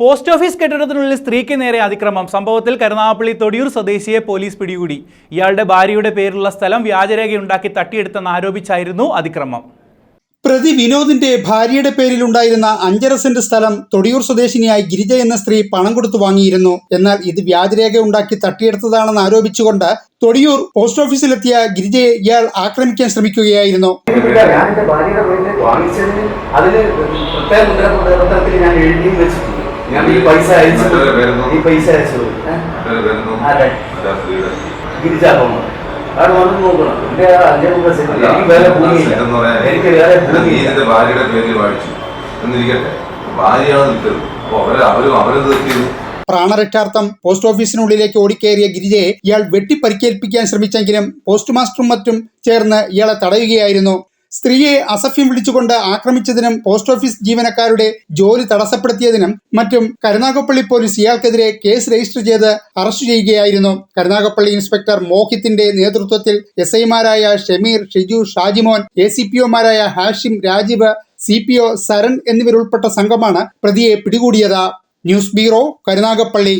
Post office കെട്ടിടത്തിനുള്ളിൽ സ്ത്രീക്ക് നേരെ അതിക്രമം. സംഭവത്തിൽ കരുനാഗപ്പള്ളി തൊടിയൂർ സ്വദേശിയെ പോലീസ് പിടികൂടി. ഇയാളുടെ ഭാര്യയുടെ പേരിലുള്ള സ്ഥലം വ്യാജരേഖയുണ്ടാക്കി തട്ടിയെടുത്തെന്ന് ആരോപിച്ചായിരുന്നു അതിക്രമം. പ്രതി വിനോദിന്റെ ഭാര്യയുടെ പേരിലുണ്ടായിരുന്ന അഞ്ചര സെന്റ് സ്ഥലം തൊടിയൂർ സ്വദേശിനിയായി ഗിരിജ എന്ന സ്ത്രീ പണം കൊടുത്തു വാങ്ങിയിരുന്നു. എന്നാൽ ഇത് വ്യാജരേഖ ഉണ്ടാക്കി തട്ടിയെടുത്തതാണെന്ന് ആരോപിച്ചുകൊണ്ട് തൊടിയൂർ പോസ്റ്റ് ഓഫീസിലെത്തിയ ഗിരിജയെ ഇയാൾ ആക്രമിക്കാൻ ശ്രമിക്കുകയായിരുന്നു. ഞാൻ എന്റെ ഭാര്യയുടെ പേരിൽ വാങ്ങിച്ചതിന് അതിന് പ്രത്യേക മുദ്രപത്രത്തിൽ ഞാൻ എഴുതിയും വെച്ചിട്ടുണ്ട്. ഞാൻ ഈ പൈസ അയച്ചു? ഈ പൈസ അയച്ചു? അതെ. മറ്റേ അത് വന്ന് നോക്കണം? എന്റെ അഞ്ചേ സെന്റ് എനിക്ക് വേറെ ഭൂമിയില്ല. എനിക്ക് വേറെ ഇത് നീ ഭൂമിയില്ല. നിന്റെ ഭാര്യയുടെ പേരിൽ വായിച്ചു. എന്നിരിക്കട്ടെ. ഭാര്യയാണ് നിൽക്കുന്നത്. അപ്പൊ അവർ അവരും അവരെന്ത് തെറ്റിയത് പ്രാണരക്ഷാർത്ഥം പോസ്റ്റ് ഓഫീസിനുള്ളിലേക്ക് ഓടിക്കേറിയ ഗിരിജയെ ഇയാൾ വെട്ടിപ്പരിക്കേൽപ്പിക്കാൻ ശ്രമിച്ചെങ്കിലും പോസ്റ്റ് മാസ്റ്ററും മറ്റും ചേർന്ന് ഇയാളെ തടയുകയായിരുന്നു. സ്ത്രീയെ അസഭ്യം വിളിച്ചുകൊണ്ട് ആക്രമിച്ചതിനും പോസ്റ്റ് ഓഫീസ് ജീവനക്കാരുടെ ജോലി തടസ്സപ്പെടുത്തിയതിനും മറ്റും കരുനാഗപ്പള്ളി പോലീസ് ഇയാൾക്കെതിരെ കേസ് രജിസ്റ്റർ ചെയ്ത് അറസ്റ്റ് ചെയ്യുകയായിരുന്നു. കരുനാഗപ്പള്ളി ഇൻസ്പെക്ടർ മോഹിത്തിന്റെ നേതൃത്വത്തിൽ എസ് ഐമാരായ Shameer Shiju Shajimon A C P ഒമാരായ Hashim Rajeev C P O Saran എന്നിവരുൾപ്പെട്ട സംഘമാണ് പ്രതിയെ പിടികൂടിയത്. News bureau Karunagappally.